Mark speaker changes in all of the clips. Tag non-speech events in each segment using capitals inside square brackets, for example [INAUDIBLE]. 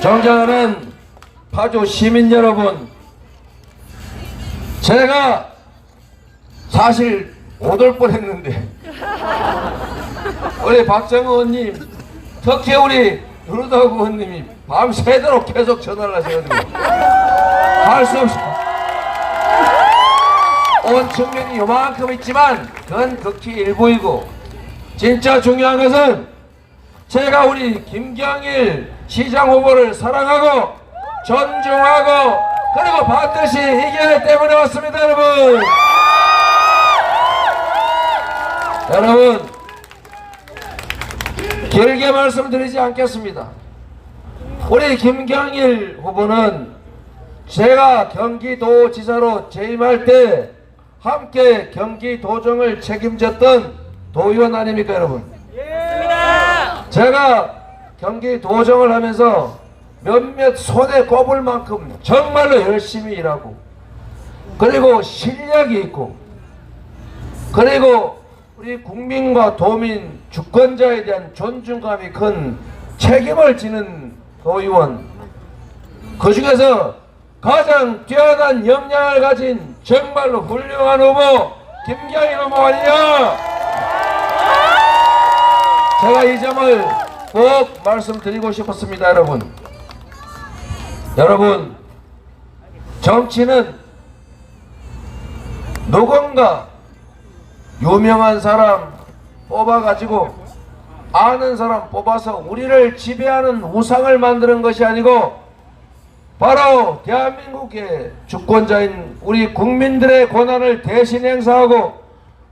Speaker 1: 존경하는 파주 시민 여러분, 제가 사실 못 올 뻔했는데 우리 박정우 의원님, 특히 우리 누르다구 의원님이 밤새도록 계속 전화를 하셔가지고 할 수 없이. 온 측면이 요만큼 있지만 그건 극히 일부이고 진짜 중요한 것은 제가 우리 김경일 시장 후보를 사랑하고 존중하고 그리고 반드시 이겨야 때문에 왔습니다 여러분. 여러분 길게 말씀드리지 않겠습니다. 우리 김경일 후보는 제가 경기도지사로 재임할 때 함께 경기도정을 책임졌던 도의원 아닙니까 여러분? 제가 경기 도정을 하면서 몇몇 손에 꼽을 만큼 정말로 열심히 일하고 그리고 실력이 있고 그리고 우리 국민과 도민 주권자에 대한 존중감이 큰 책임을 지는 도의원 그 중에서 가장 뛰어난 역량을 가진 정말로 훌륭한 후보 김경일 후보 아니냐? 제가 이 점을 꼭 말씀드리고 싶었습니다 여러분. 여러분 정치는 누군가 유명한 사람 뽑아가지고 아는 사람 뽑아서 우리를 지배하는 우상을 만드는 것이 아니고 바로 대한민국의 주권자인 우리 국민들의 권한을 대신 행사하고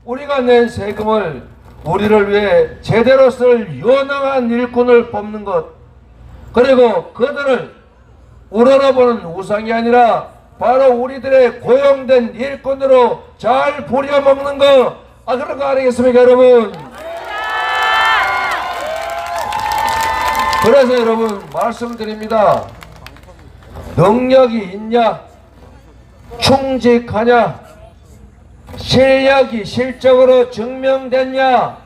Speaker 1: 우리가 낸 세금을 우리를 위해 제대로 쓸 유능한 일꾼을 뽑는 것. 그리고 그들을 우러러보는 우상이 아니라 바로 우리들의 고용된 일꾼으로 잘 부려먹는 거 아, 그런 거 아니겠습니까 여러분? 그래서 여러분 말씀드립니다. 능력이 있냐? 충직하냐 실력이 실적으로 증명됐냐?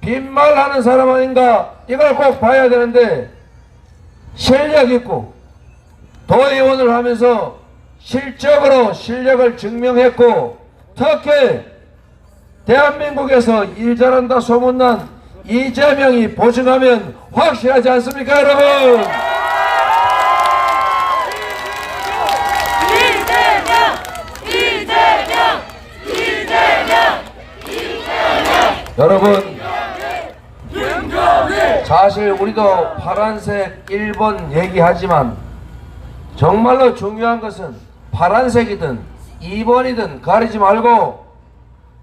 Speaker 1: 빈말하는 사람 아닌가? 이걸 꼭 봐야 되는데 실력 있고 도의원을 하면서 실적으로 실력을 증명했고 특히 대한민국에서 일 잘한다 소문난 이재명이 보증하면 확실하지 않습니까 여러분
Speaker 2: 이재명! 이재명! 이재명!
Speaker 1: 여러분 사실 우리도 파란색 1번 얘기하지만 정말로 중요한 것은 파란색이든 2번이든 가리지 말고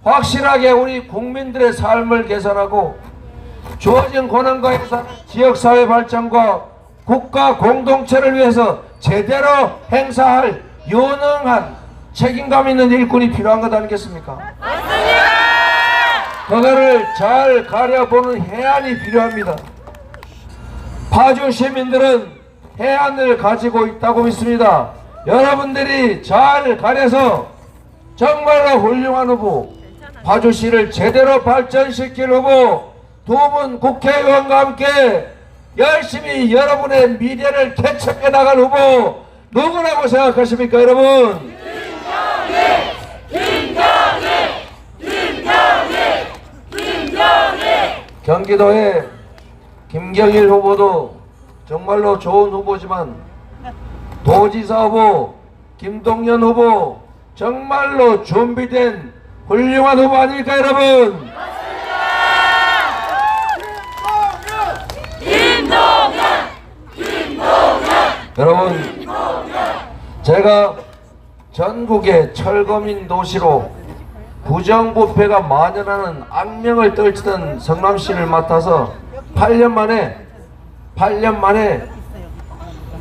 Speaker 1: 확실하게 우리 국민들의 삶을 개선하고 주어진 권한과 예산, 지역사회 발전과 국가 공동체를 위해서 제대로 행사할 유능한 책임감 있는 일꾼이 필요한 것 아니겠습니까? 그거를 잘 가려보는 해안이 필요합니다. 파주 시민들은 해안을 가지고 있다고 믿습니다. 여러분들이 잘 가려서 정말로 훌륭한 후보, 파주시를 제대로 발전시킬 후보 두 분 국회의원과 함께 열심히 여러분의 미래를 개척해 나갈 후보 누구라고 생각하십니까 여러분? 경기도의 김경일 후보도 정말로 좋은 후보지만 도지사 후보 김동연 후보 정말로 준비된 훌륭한 후보 아닙니까 여러분? 여러분 제가 전국의 철거민 도시로 부정부패가 만연하는 악명을 떨치던 성남시를 맡아서 8년 만에 8년 만에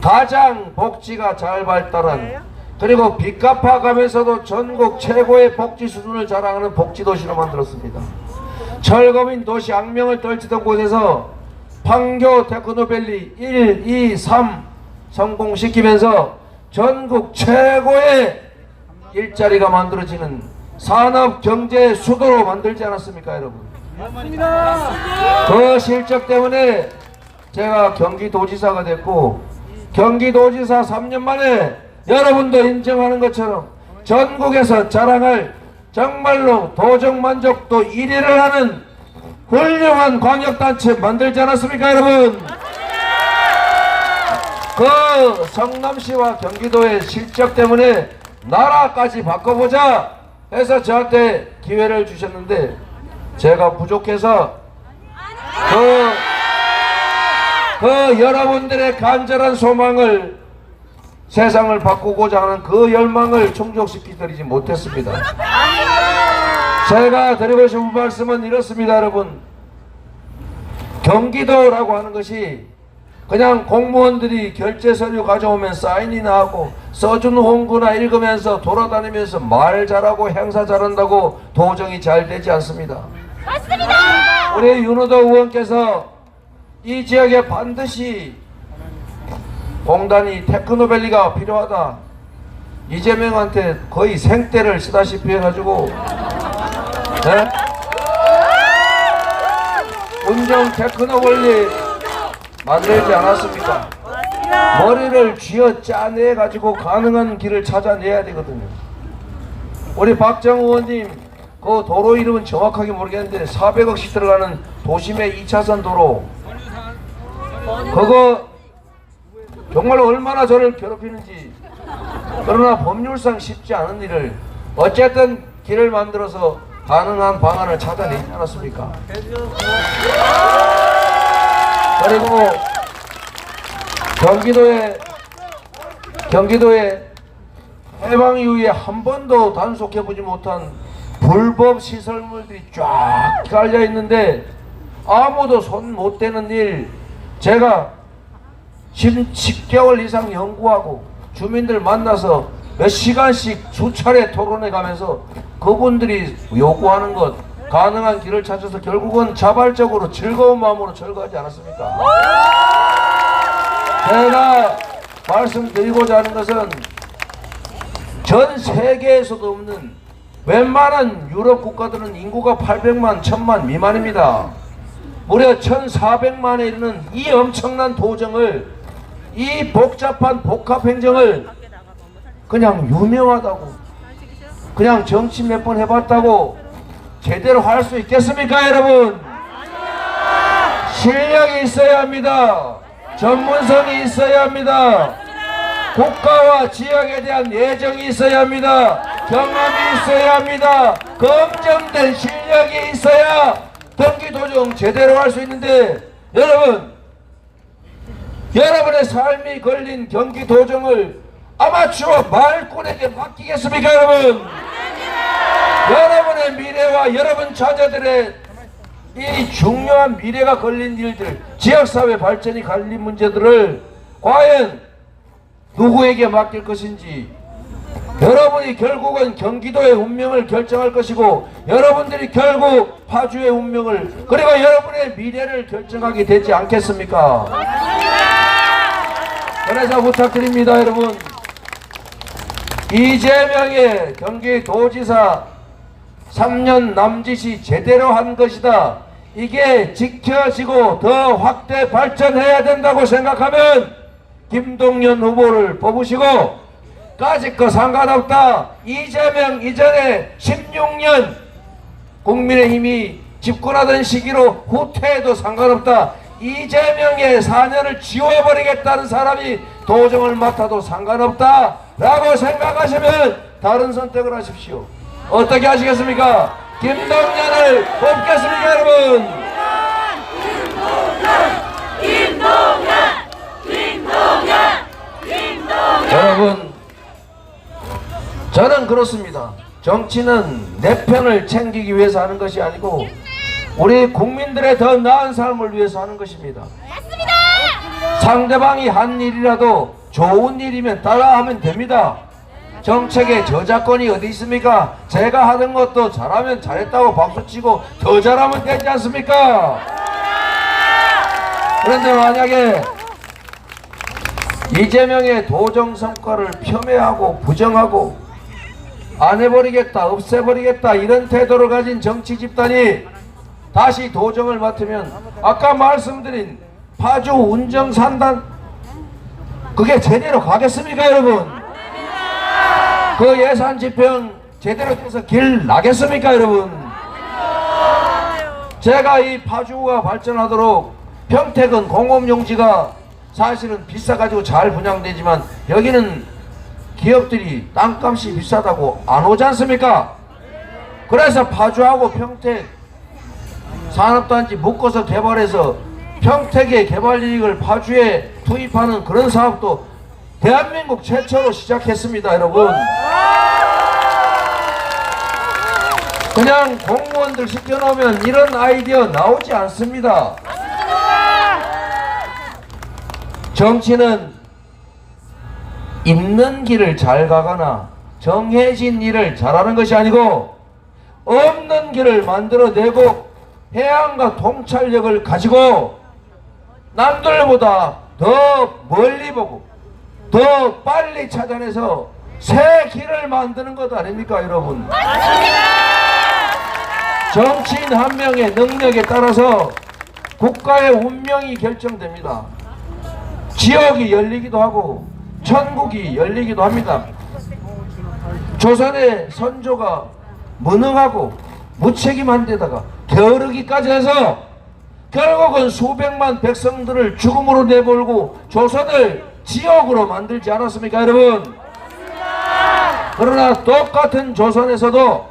Speaker 1: 가장 복지가 잘 발달한 그리고 빚 갚아가면서도 전국 최고의 복지 수준을 자랑하는 복지도시로 만들었습니다. 철거민 도시 악명을 떨치던 곳에서 판교 테크노밸리 1, 2, 3 성공시키면서 전국 최고의 일자리가 만들어지는 산업 경제 수도로 만들지 않았습니까 여러분 그 실적 때문에 제가 경기도지사가 됐고 경기도지사 3년 만에 여러분도 인정하는 것처럼 전국에서 자랑할 정말로 도정 만족도 1위를 하는 훌륭한 광역단체 만들지 않았습니까 여러분? 그 성남시와 경기도의 실적 때문에 나라까지 바꿔보자 해서 저한테 기회를 주셨는데 제가 부족해서 그, 그 여러분들의 간절한 소망을 세상을 바꾸고자 하는 그 열망을 충족시키드리지 못했습니다. 제가 드리고 싶은 말씀은 이렇습니다, 여러분. 경기도라고 하는 것이 그냥 공무원들이 결제 서류 가져오면 사인이나 하고 써준 홍구나 읽으면서 돌아다니면서 말 잘하고 행사 잘한다고 도정이 잘 되지 않습니다. 우리 윤호도 의원께서 이 지역에 반드시 공단이 테크노밸리가 필요하다. 이재명한테 거의 생떼를 쓰다시피 해가지고 네? 운정 테크노밸리 만들지 않았습니까? 머리를 쥐어 짜내 가지고 가능한 길을 찾아내야 되거든요. 우리 박정 의원님 그 도로 이름은 정확하게 모르겠는데 400억씩 들어가는 도심의 2차선 도로 그거 정말 얼마나 저를 괴롭히는지 그러나 법률상 쉽지 않은 일을 어쨌든 길을 만들어서 가능한 방안을 찾아내지 않았습니까? 그리고 경기도에 경기도에 해방 이후에 한 번도 단속해 보지 못한 불법 시설물들이 쫙 깔려 있는데 아무도 손 못 대는 일. 제가 10, 10개월 이상 연구하고 주민들 만나서 몇 시간씩 수차례 토론해 가면서 그분들이 요구하는 것 가능한 길을 찾아서 결국은 자발적으로 즐거운 마음으로 철거하지 않았습니까? 제가 말씀드리고자 하는 것은 전 세계에서도 없는 웬만한 유럽 국가들은 인구가 800만, 1000만 미만입니다. 무려 1400만에 이르는 이 엄청난 도정을 이 복잡한 복합 행정을 그냥 유명하다고 그냥 정치 몇 번 해봤다고 제대로 할 수 있겠습니까 여러분? 실력이 있어야 합니다. 전문성이 있어야 합니다. 국가와 지역에 대한 애정이 있어야 합니다. 경험이 있어야 합니다. 검증된 실력이 있어야 경기도정 제대로 할 수 있는데 여러분 여러분의 삶이 걸린 경기 도정을 아마추어 말꾼에게 맡기겠습니까 여러분? 여러분의 미래와 여러분 자녀들의 이 중요한 미래가 걸린 일들 지역사회 발전이 걸린 문제들을 과연 누구에게 맡길 것인지 여러분이 결국은 경기도의 운명을 결정할 것이고 여러분들이 결국 파주의 운명을 그리고 여러분의 미래를 결정하게 되지 않겠습니까? 그래서 부탁드립니다 여러분 이재명의 경기도지사 3년 남짓이 제대로 한 것이다 이게 지켜지고 더 확대 발전해야 된다고 생각하면 김동연 후보를 뽑으시고 까짓 거 상관없다. 이재명 이전에 16년 국민의힘이 집권하던 시기로 후퇴해도 상관없다. 이재명의 4년을 지워버리겠다는 사람이 도정을 맡아도 상관없다. 라고 생각하시면 다른 선택을 하십시오. 어떻게 하시겠습니까? 김동연을 뽑겠습니까, 여러분?
Speaker 2: 김동연! 김동연! 김동연!
Speaker 1: 여러분 저는 그렇습니다 정치는 내 편을 챙기기 위해서 하는 것이 아니고 우리 국민들의 더 나은 삶을 위해서 하는 것입니다 상대방이 한 일이라도 좋은 일이면 따라하면 됩니다 정책에 저작권이 어디 있습니까 제가 하는 것도 잘하면 잘했다고 박수치고 더 잘하면 되지 않습니까 그런데 만약에 이재명의 도정 성과를 폄훼하고 부정하고 안 해버리겠다, 없애버리겠다 이런 태도를 가진 정치 집단이 다시 도정을 맡으면 아까 말씀드린 파주 운정 산단 그게 제대로 가겠습니까 여러분? 그 예산 집행 제대로 돼서 길 나겠습니까 여러분? 제가 이 파주가 발전하도록 평택은 공업용지가 사실은 비싸가지고 잘 분양되지만 여기는 기업들이 땅값이 비싸다고 안 오지 않습니까? 그래서 파주하고 평택 산업단지 묶어서 개발해서 평택의 개발 이익을 파주에 투입하는 그런 사업도 대한민국 최초로 시작했습니다, 여러분. 그냥 공무원들 시켜놓으면 이런 아이디어 나오지 않습니다. 정치는 있는 길을 잘 가거나 정해진 일을 잘하는 것이 아니고 없는 길을 만들어내고 해안과 통찰력을 가지고 남들보다 더 멀리 보고 더 빨리 찾아내서 새 길을 만드는 것 아닙니까 여러분? 정치인 한 명의 능력에 따라서 국가의 운명이 결정됩니다. 지역이 열리기도 하고 천국이 열리기도 합니다. 조선의 선조가 무능하고 무책임한 데다가 게으르기까지 해서 결국은 수백만 백성들을 죽음으로 내몰고 조선을 지옥으로 만들지 않았습니까 여러분? 그러나 똑같은 조선에서도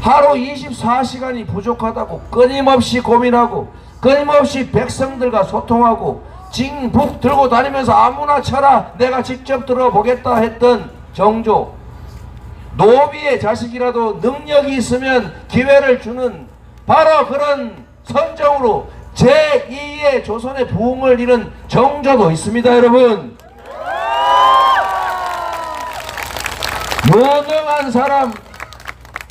Speaker 1: 하루 24시간이 부족하다고 끊임없이 고민하고 끊임없이 백성들과 소통하고 징북 들고 다니면서 아무나 쳐라 내가 직접 들어보겠다 했던 정조. 노비의 자식이라도 능력이 있으면 기회를 주는 바로 그런 선정으로 제2의 조선의 부흥을 이룬 정조도 있습니다 여러분. 유능한 사람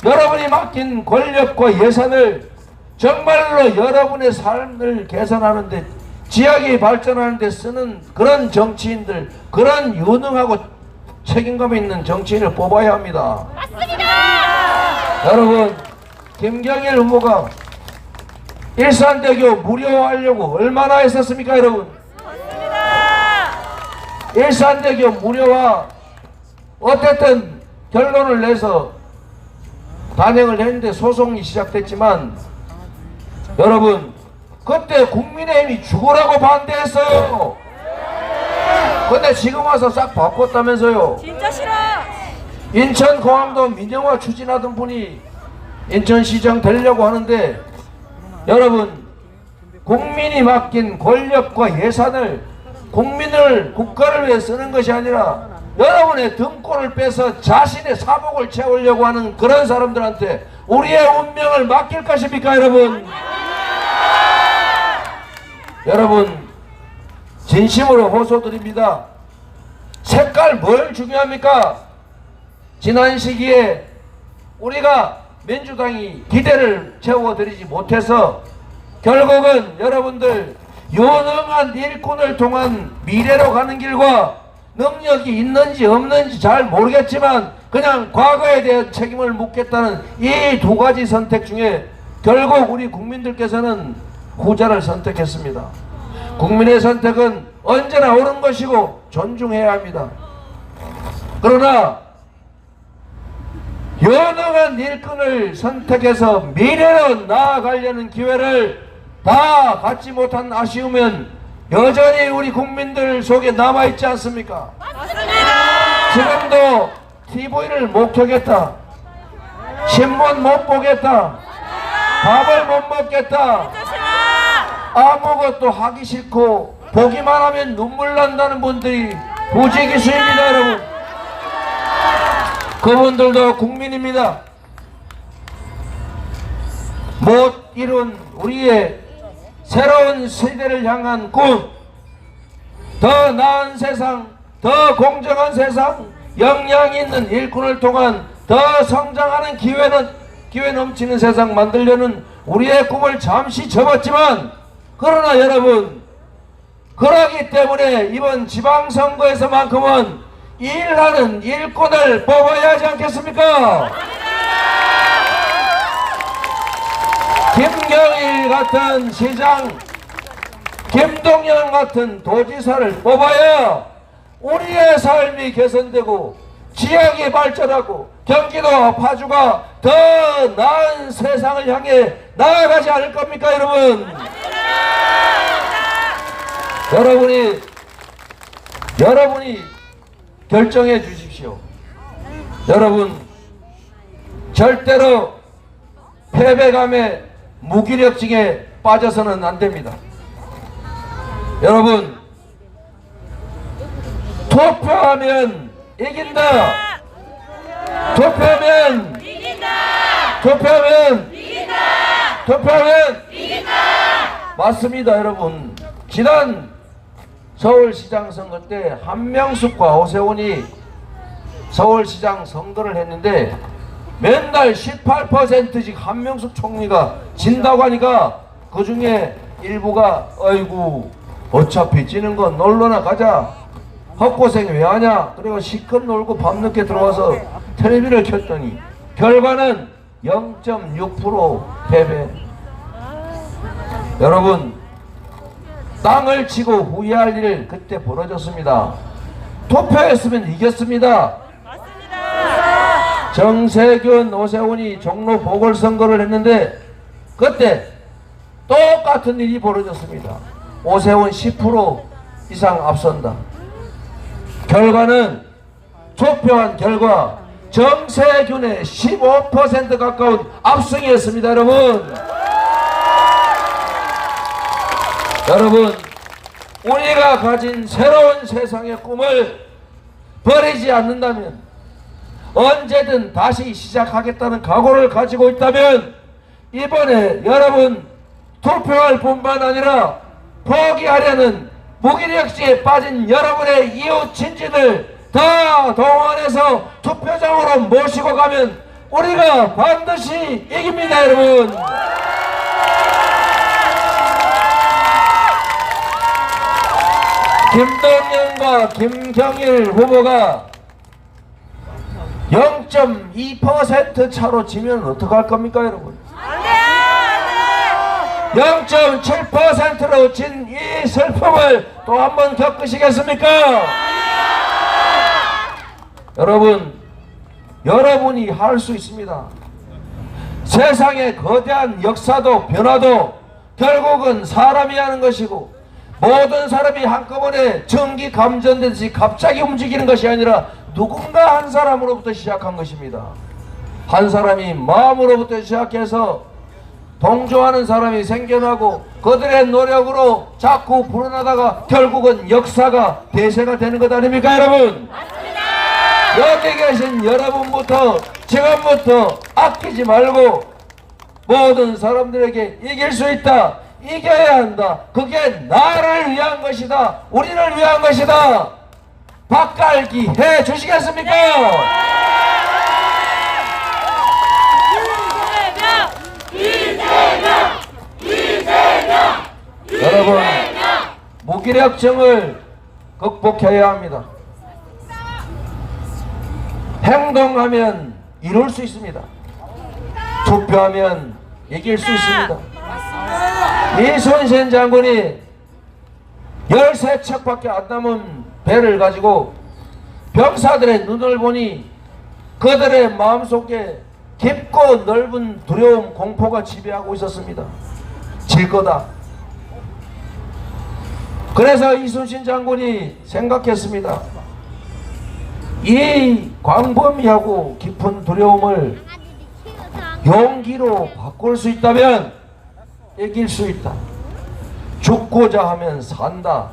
Speaker 1: 여러분이 맡긴 권력과 예산을 정말로 여러분의 삶을 개선하는데 지역이 발전하는데 쓰는 그런 정치인들 그런 유능하고 책임감 있는 정치인을 뽑아야 합니다! 여러분 김경일 후보가 일산대교 무료화하려고 얼마나 했었습니까 여러분? 일산대교 무료화 어쨌든 결론을 내서 단행을 했는데 소송이 시작됐지만 여러분 그때 국민의힘이 죽으라고 반대했어요. 근데 지금 와서 싹 바꿨다면서요?
Speaker 2: 진짜 싫어.
Speaker 1: 인천공항도 민영화 추진하던 분이 인천시장 되려고 하는데 여러분 국민이 맡긴 권력과 예산을 국민을 국가를 위해 쓰는 것이 아니라 여러분의 등골을 빼서 자신의 사복을 채우려고 하는 그런 사람들한테 우리의 운명을 맡길 것입니까 여러분? 여러분 진심으로 호소드립니다. 색깔 뭘 중요합니까? 지난 시기에 우리가 민주당이 기대를 채워드리지 못해서 결국은 여러분들 유능한 일꾼을 통한 미래로 가는 길과 능력이 있는지 없는지 잘 모르겠지만 그냥 과거에 대한 책임을 묻겠다는 이 두 가지 선택 중에 결국 우리 국민들께서는 후자를 선택했습니다. 국민의 선택은 언제나 옳은 것이고 존중해야 합니다. 그러나 유능한 일꾼을 선택해서 미래로 나아가려는 기회를 다 갖지 못한 아쉬우면 여전히 우리 국민들 속에 남아있지 않습니까? 지금도 TV를 못 켜겠다. 신문 못 보겠다. 밥을 못 먹겠다. 아무것도 하기 싫고 보기만 하면 눈물 난다는 분들이 부지기수입니다 여러분. 그분들도 국민입니다. 못 이룬 우리의 새로운 세대를 향한 꿈, 더 나은 세상, 더 공정한 세상, 역량 있는 일꾼을 통한 더 성장하는 기회는 기회 넘치는 세상 만들려는 우리의 꿈을 잠시 접었지만 그러나 여러분 그러기 때문에 이번 지방선거에서만큼은 일하는 일꾼을 뽑아야 하지 않겠습니까? 김경일 같은 시장, 김동연 같은 도지사를 뽑아야 우리의 삶이 개선되고 지역이 발전하고 경기도 파주가 더 나은 세상을 향해 나아가지 않을 겁니까 여러분 여러분이 여러분이 결정해 주십시오 여러분 절대로 패배감에 무기력증에 빠져서는 안 됩니다. 여러분 투표하면 이긴다. 투표하면
Speaker 2: 이긴다!
Speaker 1: 투표하면
Speaker 2: 이긴다!
Speaker 1: 투표하면
Speaker 2: 이긴다!
Speaker 1: 맞습니다, 여러분. 지난 서울시장 선거 때 한명숙과 오세훈이 서울시장 선거를 했는데 맨날 18%씩 한명숙 총리가 진다고 하니까 그 중에 일부가 어이구 어차피 지는 건 놀러나 가자. 헛고생 왜 하냐? 그리고 시컷 놀고 밤늦게 들어와서 텔레비를 켰더니 결과는 0.6% 패배. 여러분 땅을 치고 후회할 일 그때 벌어졌습니다 투표했으면 이겼습니다 정세균, 오세훈이 종로 보궐선거를 했는데 그때 똑같은 일이 벌어졌습니다. 오세훈 10% 이상 앞선다. 결과는 투표한 결과 정세균의 15% 가까운 압승이었습니다, 여러분. 여러분, 우리가 가진 새로운 세상의 꿈을 버리지 않는다면 언제든 다시 시작하겠다는 각오를 가지고 있다면 이번에 여러분 투표할 뿐만 아니라 포기하려는 무기력지에 빠진 여러분의 이웃 친지들 다 동원해서 투표장으로 모시고 가면 우리가 반드시 이깁니다 여러분 김동연과 김경일 후보가 0.2% 차로 지면 어떡할 겁니까 여러분 0.7%로 진 이 슬픔을 또 한 번 겪으시겠습니까? 여러분, 여러분이 할 수 있습니다. 세상의 거대한 역사도 변화도 결국은 사람이 하는 것이고 모든 사람이 한꺼번에 전기 감전되듯이 갑자기 움직이는 것이 아니라 누군가 한 사람으로부터 시작한 것입니다. 한 사람이 마음으로부터 시작해서 동조하는 사람이 생겨나고 그들의 노력으로 자꾸 불어나다가 결국은 역사가 대세가 되는 것 아닙니까 여러분? 여기 계신 여러분부터 지금부터 아끼지 말고 모든 사람들에게 이길 수 있다 이겨야 한다 그게 나를 위한 것이다 우리를 위한 것이다 박갈기 해 주시겠습니까?
Speaker 2: 이재명! 이재명!
Speaker 1: 여러분 무기력증을 극복해야 합니다. 행동하면 이룰 수 있습니다. 투표하면 이길 수 있습니다. 이순신 장군이 13척밖에 안 남은 배를 가지고 병사들의 눈을 보니 그들의 마음속에 깊고 넓은 두려움, 공포가 지배하고 있었습니다. 질 거다. 그래서 이순신 장군이 생각했습니다. 이 광범위하고 깊은 두려움을 용기로 바꿀 수 있다면 이길 수 있다. 죽고자 하면 산다.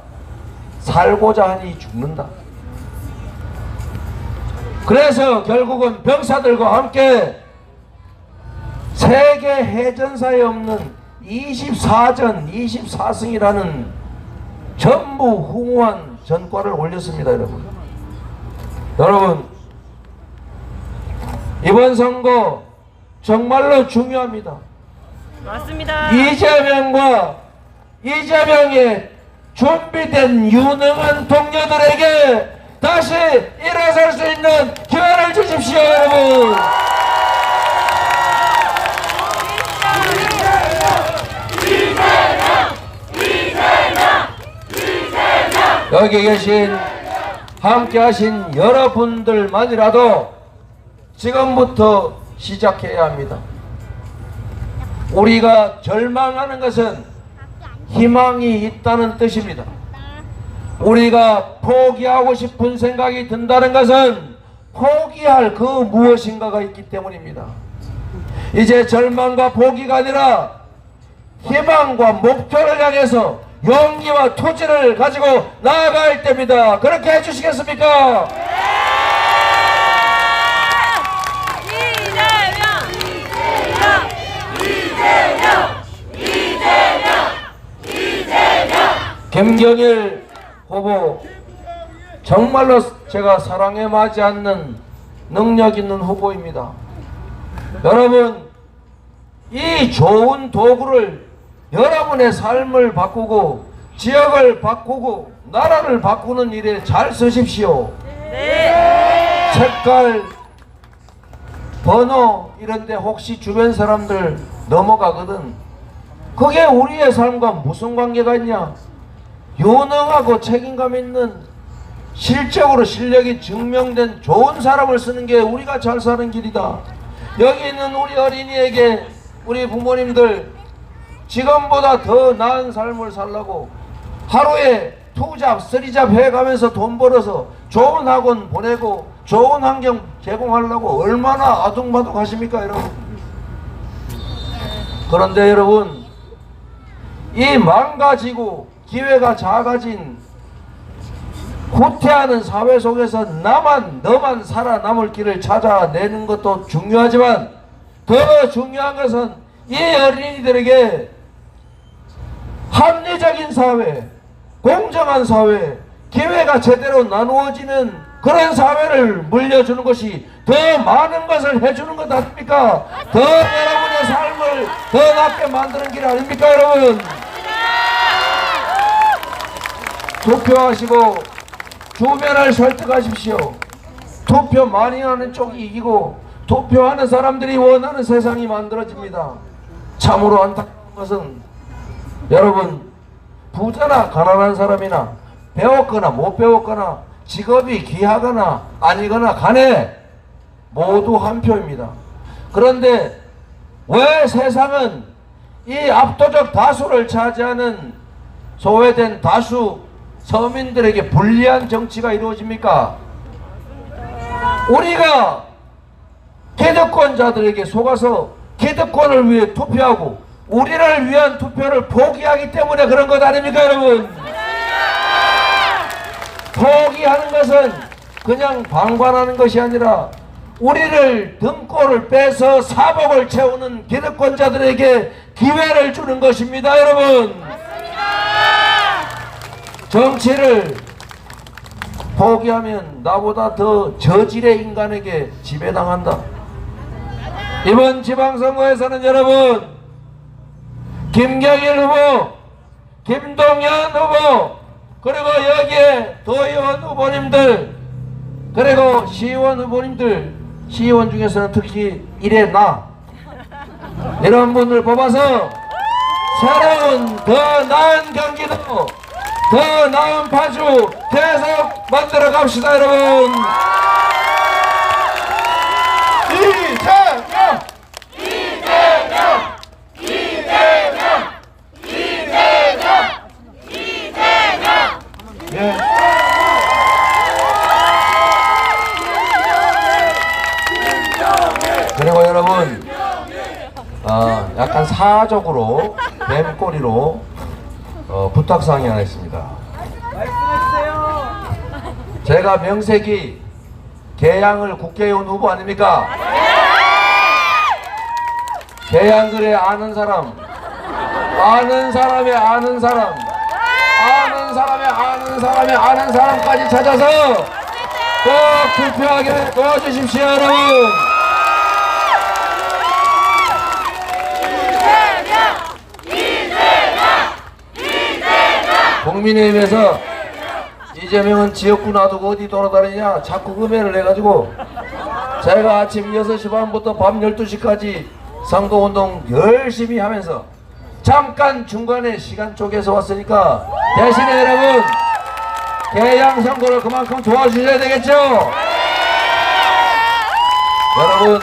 Speaker 1: 살고자 하니 죽는다. 그래서 결국은 병사들과 함께 세계 해전사에 없는 24전 24승이라는 전부 후무한 전과를 올렸습니다, 여러분. 여러분, 이번 선거 정말로 중요합니다.
Speaker 3: 맞습니다.
Speaker 1: 이재명과 이재명의 준비된 유능한 동료들에게 다시 일어설 수 있는 기회를 주십시오, 여러분. 여기 계신 함께 하신 여러분들만이라도 지금부터 시작해야 합니다. 우리가 절망하는 것은 희망이 있다는 뜻입니다. 우리가 포기하고 싶은 생각이 든다는 것은 포기할 그 무엇인가가 있기 때문입니다. 이제 절망과 포기가 아니라 희망과 목표를 향해서 용기와 투지를 가지고 나아갈 때입니다. 그렇게 해주시겠습니까? 김경일 후보 정말로 제가 사랑에 맞지 않는 능력 있는 후보입니다. 여러분 이 좋은 도구를 여러분의 삶을 바꾸고 지역을 바꾸고 나라를 바꾸는 일에 잘 쓰십시오. 색깔, 번호 이런데 혹시 주변 사람들 넘어가거든. 그게 우리의 삶과 무슨 관계가 있냐? 유능하고 책임감 있는 실적으로 실력이 증명된 좋은 사람을 쓰는 게 우리가 잘 사는 길이다. 여기 있는 우리 어린이에게 우리 부모님들 지금보다 더 나은 삶을 살라고 하루에 투잡, 쓰리잡 해가면서 돈 벌어서 좋은 학원 보내고 좋은 환경 제공하려고 얼마나 아둥바둥 하십니까 여러분 그런데 여러분 이 망가지고 기회가 작아진 후퇴하는 사회 속에서 나만 너만 살아남을 길을 찾아내는 것도 중요하지만 더 중요한 것은 이 어린이들에게 합리적인 사회, 공정한 사회, 기회가 제대로 나누어지는 그런 사회를 물려주는 것이 더 많은 것을 해주는 것 아닙니까? 더 여러분의 삶을 더 낫게 만드는 길 아닙니까, 여러분? 투표하시고 주변을 설득하십시오. 투표 많이 하는 쪽이 이기고 투표하는 사람들이 원하는 세상이 만들어집니다. 참으로 안타까운 것은 여러분 부자나 가난한 사람이나 배웠거나 못 배웠거나 직업이 귀하거나 아니거나 간에 모두 한 표입니다. 그런데 왜 세상은 이 압도적 다수를 차지하는 소외된 다수 서민들에게 불리한 정치가 이루어집니까? 우리가 기득권자들에게 속아서 기득권을 위해 투표하고 우리를 위한 투표를 포기하기 때문에 그런 것 아닙니까 여러분? 포기하는 것은 그냥 방관하는 것이 아니라 우리를 등골을 빼서 사복을 채우는 기득권자들에게 기회를 주는 것입니다 여러분 정치를 포기하면 나보다 더 저질의 인간에게 지배당한다. 이번 지방선거에서는 여러분 김경일 후보, 김동연 후보, 그리고 여기에 도의원 후보님들, 그리고 시의원 후보님들, 시의원 중에서는 특히 이래 나 이런 분들 뽑아서 새로운 더 나은 경기도, 더 나은 파주 계속 만들어 갑시다 여러분. 이재명! 예. 그리고 여러분, 어, 약간 사적으로 뱀꼬리로 어, 부탁사항이 하나 있습니다. 제가 명색이 개양을 국회의원 후보 아닙니까? 개양들의 아는 사람, 아는 사람의 아는 사람, 아는 사람의 아는 사람의 아는 사람까지 찾아서 꼭 투표하게 도와주십시오, 여러분. 국민의힘에서 이재명은 지역구 놔두고 어디 돌아다니냐 자꾸 금해를 해가지고 제가 아침 6시 반부터 밤 12시까지 선거운동 열심히 하면서 잠깐 중간에 시간 쪼개서 왔으니까 대신에 여러분 개양 선거를 그만큼 도와주셔야 되겠죠? 여러분,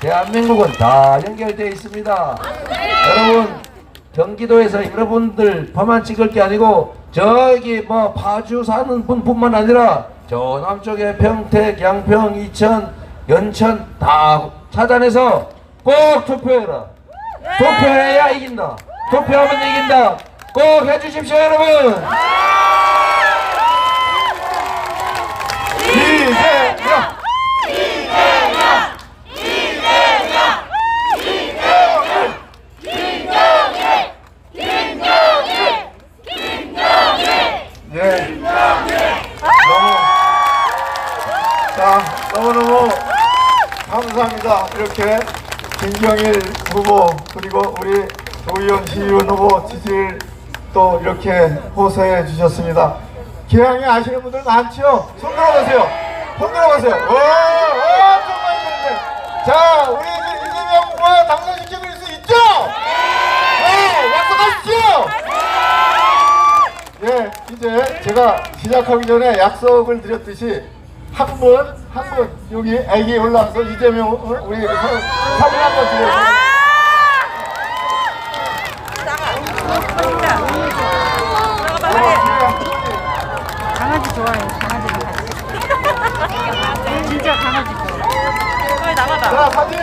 Speaker 1: 대한민국은 다 연결되어 있습니다. 여러분, 경기도에서 여러분들 법만 찍을 게 아니고 저기 뭐 파주 사는 분뿐만 아니라 저 남쪽에 평택, 양평, 이천, 연천 다 찾아내서 꼭 투표해라. 투표해야 이긴다. 투표하면 이긴다. 꼭 해주십시오, 여러분. 이재명!
Speaker 2: 예. 너무 자 너무너무 감사합니다. 이렇게 김경일 후보 그리고 우리 조희연 시의원 후보 지지를 또 이렇게 호소해 주셨습니다. 기왕에 아시는 분들 많죠? 손 들어보세요. 손 들어보세요. 와, 와, 정말 좋은데. 자, 우리 이제 이재명 후보 당선시켜 드릴 수 있죠? 네, 약속하십시오. 예, 이제 제가 시작하기 전에 약속을 드렸듯이 한 분, 한 분, 여기 애기 올라와서 이재명 우리 사- 사진 한번 찍어주세요.
Speaker 3: 강아지 좋아해요. 강아지랑 같이. [LAUGHS] 진짜 강아지 좋아해요. 빨리 나가봐.
Speaker 2: 자, 사진!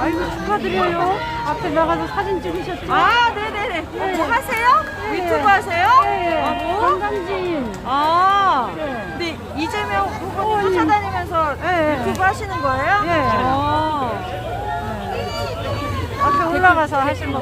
Speaker 3: 아이고 축하드려요. 앞에 나가서 사진 찍으셨죠?
Speaker 4: 아, 네네네. 뭐 하세요? 유튜브 하세요?
Speaker 3: 네.
Speaker 4: 아, 뭐?
Speaker 3: 건강진.
Speaker 4: 아,
Speaker 3: 네.
Speaker 4: 근데 이재명 후보님
Speaker 3: 후보님.
Speaker 4: 쫓아다니면서
Speaker 3: 네.
Speaker 4: 유튜브 하시는 거예요?
Speaker 3: 네.
Speaker 4: 아.
Speaker 3: 앞에 올라가서 하신 거